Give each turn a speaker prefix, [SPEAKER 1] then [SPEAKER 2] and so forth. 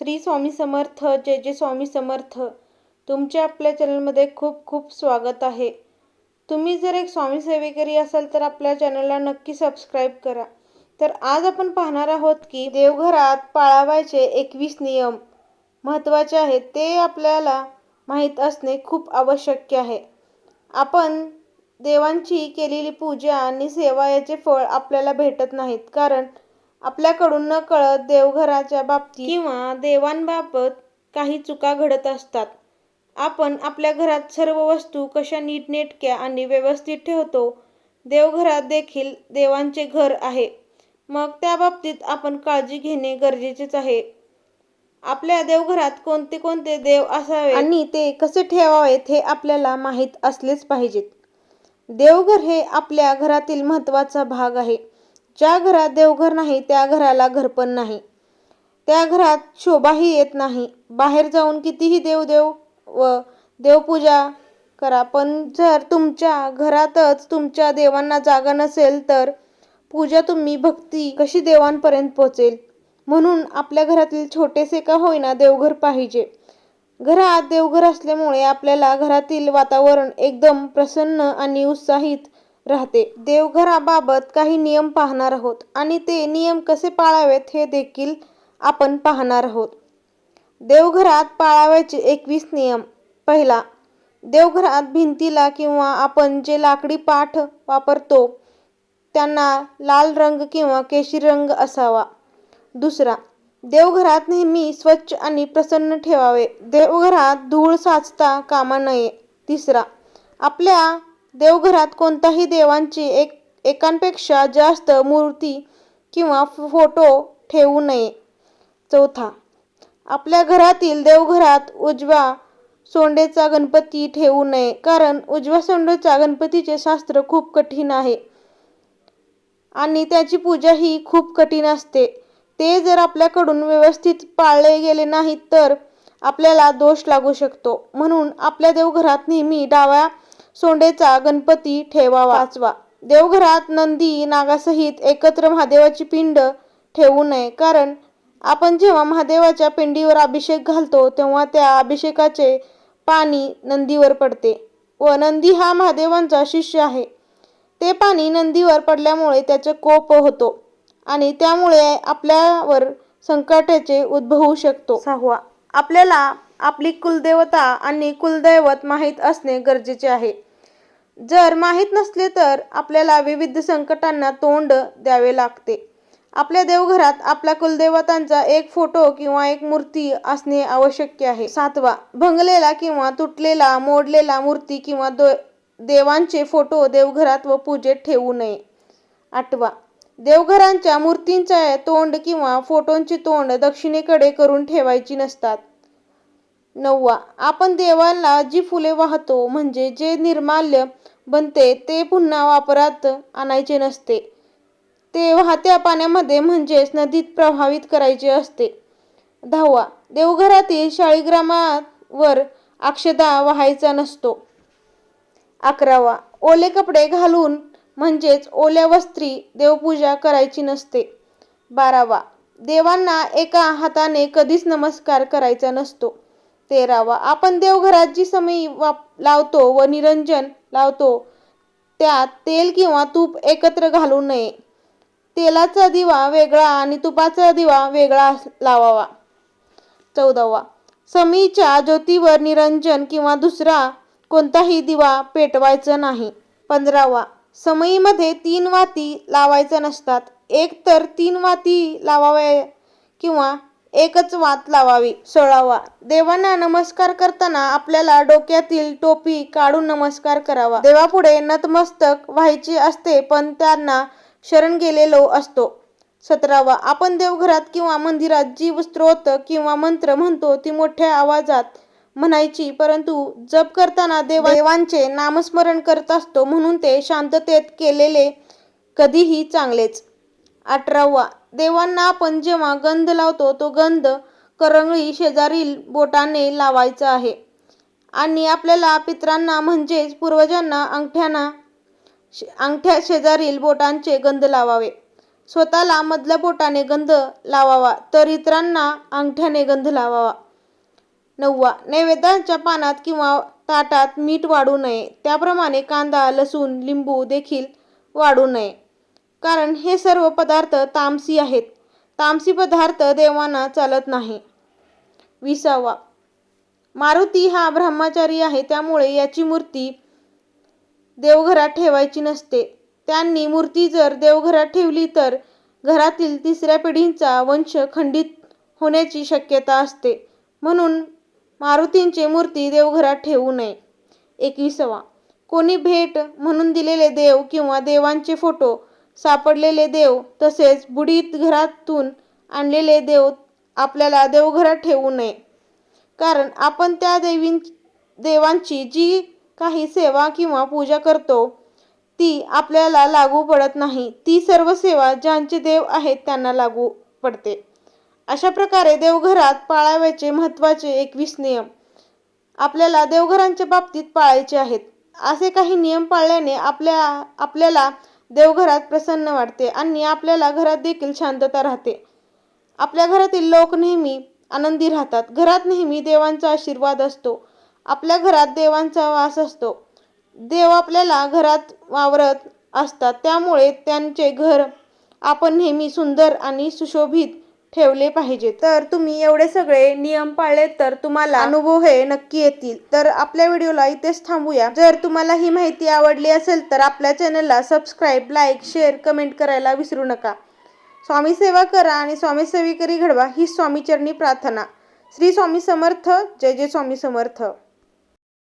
[SPEAKER 1] श्री स्वामी समर्थ जय जय स्वामी समर्थ. तुमच्या आपल्या चॅनलमध्ये खूप खूप स्वागत आहे. तुम्ही जर एक स्वामी सेवेकरी असाल तर आपल्या चॅनलला नक्की सबस्क्राईब करा. तर आज आपण पाहणार आहोत की देवघरात पाळावायचे एकवीस नियम महत्त्वाचे आहेत ते आपल्याला माहीत असणे खूप आवश्यक आहे. आपण देवांची केलेली पूजा आणि सेवा याचे फळ आपल्याला भेटत नाहीत कारण आपल्याकडून न कळत देवघराच्या बाबतीत किंवा देवांबाबत काही चुका घडत असतात. आपण आपल्या घरात सर्व वस्तू कशा नीटनेटक्या आणि व्यवस्थित ठेवतो देवघरात देखील देवांचे घर आहे. मग त्या बाबतीत आपण काळजी घेणे गरजेचेच आहे. आपल्या देवघरात कोणते कोणते देव असावे आणि ते कसे ठेवावेत हे आपल्याला माहीत असलेच पाहिजेत. देवघर हे आपल्या घरातील महत्त्वाचा भाग आहे. ज्या घरात देवघर नाही त्या घराला घरपण नाही. त्या घरात शोभाही येत नाही. बाहेर जाऊन कितीही देवदेव व देवपूजा करा पण जर तुमच्या घरातच तुमच्या देवांना जागा नसेल तर पूजा तुम्ही भक्ती कशी देवांपर्यंत पोचेल म्हणून आपल्या घरातील छोटेसे का होईना देवघर पाहिजे. घरात देवघर असल्यामुळे आपल्याला घरातील वातावरण एकदम प्रसन्न आणि उत्साहित राहते. देवघराबाबत काही नियम पाहणार आहोत आणि ते नियम कसे पाळावेत हे देखील आपण पाहणार आहोत. देवघरात पाळावायचे एकवीस नियम. पहिला देवघरात भिंतीला किंवा आपण जे लाकडी पाठ वापरतो त्यांना लाल रंग किंवा केशरी रंग असावा. दुसरा देवघरात नेहमी स्वच्छ आणि प्रसन्न ठेवावे. देवघरात धूळ साचता कामा नये. तिसरा आपल्या देवघरात कोणत्याही देवांची एक एकांपेक्षा जास्त मूर्ती किंवा फोटो ठेवू नये. चौथा आपल्या घरातील देवघरात उजव्या सोंडेचा गणपती ठेवू नये कारण उजव्या सोंडेचा गणपतीचे शास्त्र खूप कठीण आहे आणि त्याची पूजा ही खूप कठीण असते. ते जर आपल्याकडून व्यवस्थित पाळले गेले नाहीत तर आपल्याला दोष लागू शकतो. म्हणून आपल्या देवघरात नेहमी डाव्या सोंडेचा गणपती ठेवावा. वाचवा. देवघरात नंदी नागासहित एकत्र महादेवाची पिंड ठेवू नये. कारण आपण जेव्हा महादेवाच्या पिंडीवर अभिषेक घालतो तेव्हा त्या अभिषेकाचे पाणी नंदीवर पडते व नंदी हा महादेवांचा शिष्य आहे. ते पाणी नंदीवर पडल्यामुळे त्याचे कोप होतो आणि त्यामुळे आपल्यावर संकटाचे उद्भवू शकतो. सहावा. आपल्याला आपली कुलदेवता आणि कुलदैवत माहीत असणे गरजेचे आहे. जर माहीत नसले तर आपल्याला विविध संकटांना तोंड द्यावे लागते. आपल्या देवघरात आपल्या कुलदेवतांचा एक फोटो किंवा एक मूर्ती असणे आवश्यक आहे. सातवा भंगलेला किंवा तुटलेला मोडलेला मूर्ती किंवा देवांचे फोटो देवघरात व पूजेत ठेवू नये. आठवा देवघरांच्या मूर्तींचा तोंड किंवा फोटोंची तोंड दक्षिणेकडे करून ठेवायची नसतात. नववा. आपण देवाला जी फुले वाहतो म्हणजे जे निर्माल्य बनते ते पुन्हा वापरात आणायचे नसते. ते वाहत्या पाण्यामध्ये म्हणजेच नदीत प्रभावित करायचे असते. दहावा. देवघरातील शाळीग्रामावर अक्षदा व्हायचा नसतो. अकरावा. ओले कपडे घालून म्हणजेच ओल्या वस्त्री देवपूजा करायची नसते. बारावा. देवांना एका हाताने कधीच नमस्कार करायचा नसतो. तेरावा. आपण देवघरात जी समयी वाप लावतो व निरंजन लावतो त्यात तेल किंवा तूप एकत्र घालू नये. तेलाचा दिवा वेगळा आणि तुपाचा दिवा वेगळा लावावा. चौदावा. समईच्या ज्योतीवर निरंजन किंवा दुसरा कोणताही दिवा पेटवायचा नाही. पंधरावा. समईमध्ये तीन वाती लावायच्या नसतात. एक तर तीन वाती लावाव्या किंवा एकच वात लावावी सोळावा. देवांना नमस्कार करताना आपल्याला डोक्यातील टोपी काढून नमस्कार करावा. देवापुढे नतमस्तक व्हायचे असते पण त्यांना शरण गेलेलो असतो. सतरावा. आपण देवघरात किंवा मंदिरात जी स्त्रोत किंवा मंत्र म्हणतो ती मोठ्या आवाजात म्हणायची परंतु जप करताना देव देवांचे नामस्मरण करत असतो म्हणून ते शांततेत केलेले कधीही चांगलेच. अठरावा. देवांना आपण जेव्हा गंध लावतो तो गंध करंगळी शेजारील बोटाने लावायचा आहे. आणि आपल्याला पित्रांना म्हणजेच पूर्वजांना अंगठ्यांना अंगठ्या शेजारील बोटांचे गंध लावावे. स्वतःला मधल्या बोटाने गंध लावावा तर इतरांना अंगठ्याने गंध लावावा. नववा. नैवेद्याच्या पानात किंवा ताटात मीठ वाढू नये. त्याप्रमाणे कांदा लसूण लिंबू देखील वाढू नये. कारण हे सर्व पदार्थ तामसी आहेत. तामसी पदार्थ देवांना चालत नाही. विसावा. मारुती हा ब्रह्मचारी आहे त्यामुळे याची मूर्ती देवघरात ठेवायची नसते. त्यांनी मूर्ती जर देवघरात ठेवली तर घरातील तिसऱ्या पिढींचा वंश खंडित होण्याची शक्यता असते. म्हणून मारुतींची मूर्ती देवघरात ठेवू नये. एकविसावा. कोणी भेट म्हणून दिलेले देव किंवा देवांचे फोटो सापडलेले देव तसेच बुडीत घरातून आणलेले देव आपल्याला देवघरात ठेवू नये. कारण आपण त्या देवीं देवांची जी काही सेवा किंवा पूजा करतो ती आपल्याला लागू पडत नाही. ती सर्व सेवा ज्यांचे देव आहेत त्यांना लागू पडते. अशा प्रकारे देवघरात पाळाव्याचे महत्त्वाचे एकवीस नियम आपल्याला देवघरांच्या बाबतीत पाळायचे आहेत. असे काही नियम पाळल्याने आपल्या आपल्याला देवघरात प्रसन्न वाटते आणि आपल्याला घरात देखील शांतता राहते. आपल्या घरातील लोक नेहमी आनंदी राहतात. घरात नेहमी देवांचा आशीर्वाद असतो. आपल्या घरात देवांचा वास असतो. देव आपल्याला घरात वावरत असतात. त्यामुळे त्यांचे घर आपण नेहमी सुंदर आणि सुशोभित ठेवले पाहिजे. तर तुम्ही एवढे सगळे नियम पाळले तर तुम्हाला अनुभव हे नक्की येतील. तर आपल्या व्हिडिओला इथेच थांबूया. जर तुम्हाला ही माहिती आवडली असेल तर आपल्या चॅनलला सबस्क्राईब लाईक शेअर कमेंट करायला विसरू नका. स्वामी सेवा करा आणि स्वामी सेविकरी घडवा ही स्वामीचरणी प्रार्थना. श्री स्वामी समर्थ. जय जय स्वामी समर्थ.